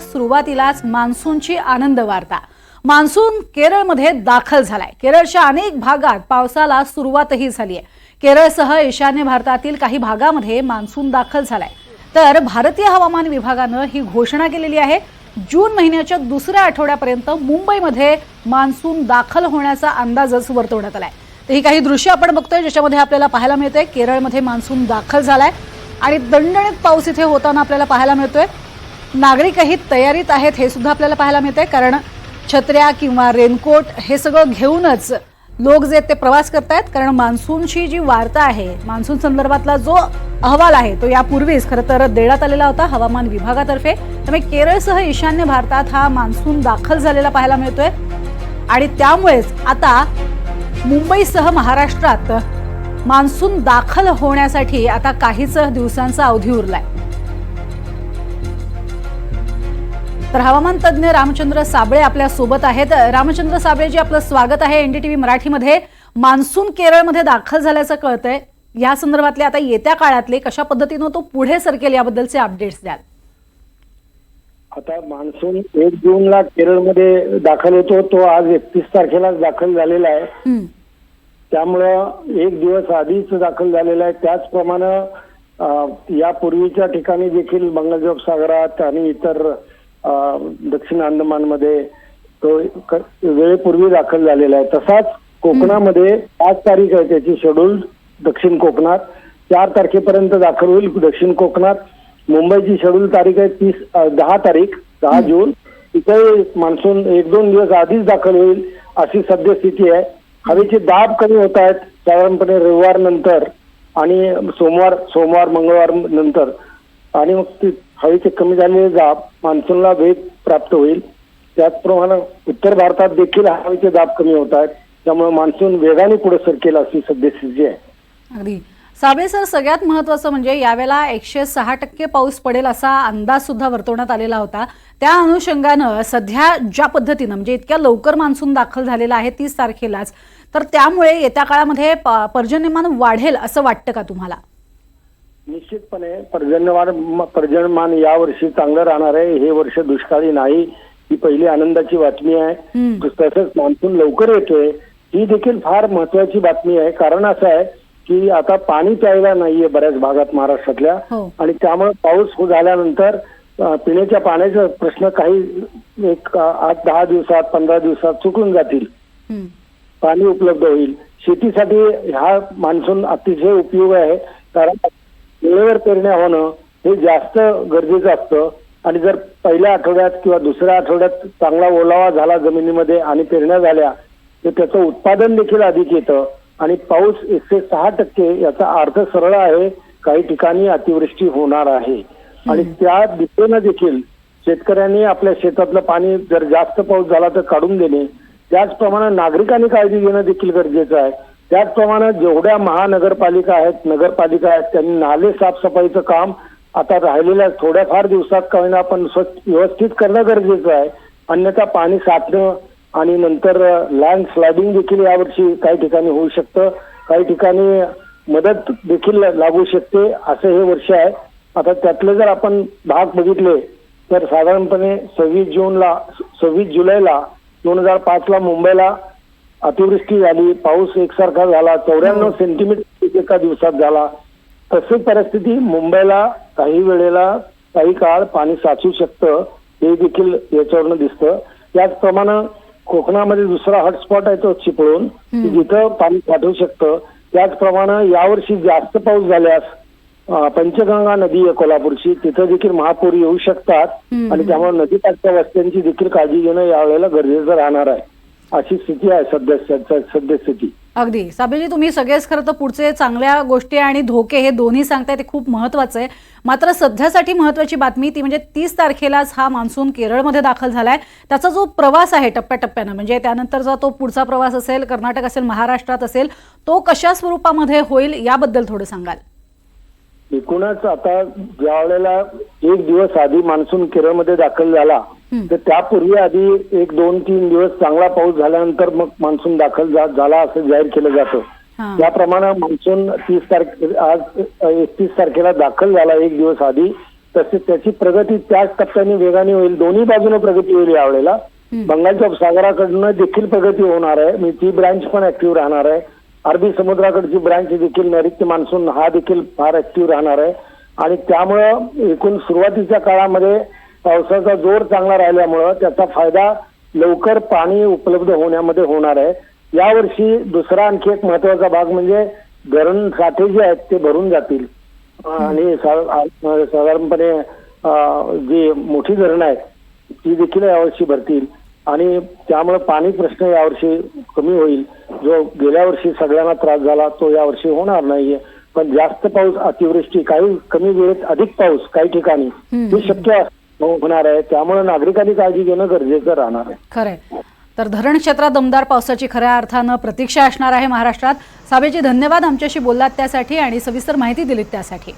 सुरुवातीलाच मान्सूनची आनंद वार्ता मान्सून केरळमध्ये दाखल झालाय. केरळच्या अनेक भागात पावसाला सुरुवातही झाली आहे. केरळसह ईशान्य भारतातील काही भागामध्ये मान्सून दाखल झालाय. तर भारतीय हवामान विभागानं ही घोषणा केलेली आहे. जून महिन्याच्या दुसऱ्या आठवड्यापर्यंत मुंबईमध्ये मान्सून दाखल होण्याचा अंदाजच वर्तवण्यात आलाय. तर ही काही दृश्य आपण बघतोय ज्याच्यामध्ये आपल्याला पाहायला मिळतंय केरळमध्ये मान्सून दाखल झालाय. आणि दणदणीत पाऊस इथे होताना आपल्याला पाहायला मिळतोय. नागरिकही तयारीत आहेत हे सुद्धा आपल्याला पाहायला मिळतंय. कारण छत्र्या किंवा रेनकोट हे सगळं घेऊनच लोक जे आहेत ते प्रवास करतायत. कारण मान्सूनची जी वार्ता आहे मान्सून संदर्भातला जो अहवाल आहे तो यापूर्वीच खरं तर देण्यात आलेला होता हवामान विभागातर्फे. त्यामुळे केरळसह ईशान्य भारतात हा मान्सून दाखल झालेला पाहायला मिळतोय. आणि त्यामुळेच आता मुंबईसह महाराष्ट्रात मान्सून दाखल होण्यासाठी आता काहीच दिवसांचा अवधी उरलाय. तर हवामान तज्ज्ञ रामचंद्र साबळे आपल्यासोबत आहेत. रामचंद्र साबळेजी आपलं स्वागत आहे एनडीटीव्ही मराठीमध्ये. मान्सून केरळमध्ये दाखल झाल्याचं कळतंय. या संदर्भातले आता येत्या काळातले कशा पद्धतीनं तो पुढे सरकेल याबद्दलचे अपडेट्स द्याल. आता मान्सून एक जूनला केरळमध्ये दाखल होतो तो आज एकतीस तारखेला दाखल झालेला आहे. त्यामुळं एक दिवस आधीच दाखल झालेला आहे. त्याचप्रमाणे यापूर्वीच्या ठिकाणी देखील बंगालच्या सागरात आणि इतर दक्षिण अंदमानमध्ये तो वेळेपूर्वी दाखल झालेला आहे. तसाच कोकणामध्ये पाच तारीख आहे त्याची शेड्यूल दक्षिण कोकणात. चार तारखेपर्यंत दाखल होईल दक्षिण कोकणात. मुंबईची शेड्यूल तारीख आहे तीस दहा तारीख दहा जून. तिथे मान्सून एक दोन दिवस आधीच दाखल होईल अशी सद्यस्थिती आहे. हवेचे दाब कमी होत आहेत. साधारणपणे रविवार नंतर आणि सोमवार सोमवार मंगळवार नंतर आणि मग ती हवेचे कमी झालेले दाब मान्सूनला वेग प्राप्त होईल. त्याचप्रमाणे उत्तर भारतात देखील हवेचे दाब कमी होत आहेत. त्यामुळे मान्सून वेगाने पुढे सरकेल अशी सद्यस्थिती आहे. अगदी. साबळे सर सगळ्यात महत्वाचं म्हणजे यावेळेला एकशे सहा टक्के पाऊस पडेल असा अंदाज सुद्धा वर्तवण्यात आलेला होता. त्या अनुषंगानं सध्या ज्या पद्धतीनं म्हणजे इतक्या लवकर मान्सून दाखल झालेला आहे तीस तारखेलाच तर त्यामुळे येत्या काळामध्ये पर्जन्यमान वाढेल असं वाटतं का तुम्हाला? निश्चितपणे पर्जन्यमान पर्जन्यमान या वर्षी चांगलं राहणार आहे. हे वर्ष दुष्काळी नाही. ही पहिली आनंदाची बातमी आहे. तसंच मान्सून लवकर येतोय. ही देखील फार महत्वाची बातमी आहे. कारण असं आहे की आता पाणी प्यायला नाहीये बऱ्याच भागात महाराष्ट्रातल्या. हो. आणि त्यामुळे पाऊस हो- झाल्यानंतर पिण्याच्या पाण्याचा प्रश्न काही एक आठ दहा दिवसात पंधरा दिवसात सुटून जातील. पाणी उपलब्ध होईल. शेतीसाठी हा मान्सून अतिशय उपयोग आहे. कारण वेळेवर पेरण्या होणं हे जास्त गरजेचं असतं. आणि जर पहिल्या आठवड्यात किंवा दुसऱ्या आठवड्यात चांगला ओलावा झाला जमिनीमध्ये आणि पेरण्या झाल्या तर त्याचं उत्पादन देखील अधिक येतं. आणि पाऊस एकशे सहा टक्के याचा अर्थ सरळ आहे. काही ठिकाणी अतिवृष्टी होणार आहे. आणि त्या दिशेनं देखील शेतकऱ्यांनी आपल्या शेतातलं पाणी जर जास्त पाऊस झाला तर काढून देणे. त्याचप्रमाणे नागरिकांनी काळजी घेणं देखील गरजेचं आहे. त्याचप्रमाणे जेवढ्या महानगरपालिका आहेत नगरपालिका आहेत त्यांनी नाले साफसफाईचं काम आता राहिलेल्या थोड्याफार दिवसात काही ना आपण स्वच्छ व्यवस्थित करणं गरजेचं आहे. अन्यथा पाणी साठणं आणि नंतर लँड स्लायडिंग देखील यावर्षी काही ठिकाणी होऊ शकतं. काही ठिकाणी मदत देखील लागू शकते असं हे वर्ष आहे. आता त्यातले जर आपण भाग बघितले तर साधारणपणे सव्वीस जूनला सव्वीस जुलैला दोन हजार पाचला मुंबईला अतिवृष्टी झाली पाऊस एकसारखा झाला चौऱ्याण्णव सेंटीमीटर एका दिवसात झाला. तशी परिस्थिती मुंबईला काही वेळेला काही काळ पाणी साचू शकतं हे देखील याच्यावरनं दिसतं. त्याचप्रमाणे कोकणामध्ये दुसरा हॉटस्पॉट आहे तो चिपळूण. की जिथं पाणी साठवू शकतं. त्याचप्रमाणे यावर्षी जास्त पाऊस झाल्यास पंचगंगा नदी आहे कोल्हापूरची. तिथं देखील महापूर येऊ शकतात. आणि त्यामुळे नदीकाठच्या वस्त्यांची देखील काळजी घेणं यावेळेला गरजेचं राहणार आहे. अशी स्थिती आहे सध्या सद्यस्थिती अगदी. साबळेजी तुम्ही सगळेच खरं तर पुढचे चांगल्या गोष्टी आणि धोके हे दोन्ही सांगताय ते खूप महत्वाचं आहे. मात्र सध्यासाठी महत्वाची बातमी ती म्हणजे तीस तारखेलाच हा मान्सून केरळमध्ये दाखल झालाय. त्याचा जो प्रवास आहे टप्प्याटप्प्यानं म्हणजे त्यानंतरचा तो पुढचा प्रवास असेल कर्नाटक असेल महाराष्ट्रात असेल तो कशा स्वरूपामध्ये होईल याबद्दल थोडं सांगाल. एकूणच आता ज्या वेळेला एक दिवस आधी मान्सून केरळमध्ये दाखल झाला. तर त्यापूर्वी आधी एक दोन तीन दिवस चांगला पाऊस झाल्यानंतर मग मान्सून दाखल झाला असं जाहीर केलं जातं. त्याप्रमाणे मान्सून तीस तारखे आज एकतीस तारखेला दाखल झाला एक दिवस आधी. तसे त्याची प्रगती त्याच टप्प्याने वेगाने होईल. दोन्ही बाजूने प्रगती होईल यावेळेला. बंगालच्या सागराकडनं देखील प्रगती होणार आहे. मी ती ब्रांच पण ऍक्टिव्ह राहणार आहे. अरबी समुद्राकडची ब्रांच देखील नैऋत्य मान्सून हा देखील फार ऍक्टिव्ह राहणार आहे. आणि त्यामुळं एकूण सुरुवातीच्या काळामध्ये पावसाचा जोर चांगला राहिल्यामुळं त्याचा फायदा लवकर पाणी उपलब्ध होण्यामध्ये होणार आहे. यावर्षी दुसरा आणखी एक महत्त्वाचा भाग म्हणजे धरण साठे जे आहेत ते भरून जातील. आणि साधारणपणे जी मोठी धरणं आहेत ती देखील यावर्षी भरतील. आणि त्यामुळे पाणी प्रश्न यावर्षी कमी होईल. जो गेल्या वर्षी सगळ्यांना त्रास झाला तो यावर्षी होणार नाहीये. पण जास्त पाऊस अतिवृष्टी काही कमी वेळेत अधिक पाऊस काही ठिकाणी. हे शक्य हो, होणार आहे. त्यामुळे नागरिकांनी काळजी घेणं गरजेचं राहणार आहे. खरंय. तर धरण क्षेत्रात दमदार पावसाची खऱ्या अर्थानं प्रतीक्षा असणार आहे महाराष्ट्रात. साबेजी धन्यवाद आमच्याशी बोललात त्यासाठी आणि सविस्तर माहिती दिलीत त्यासाठी.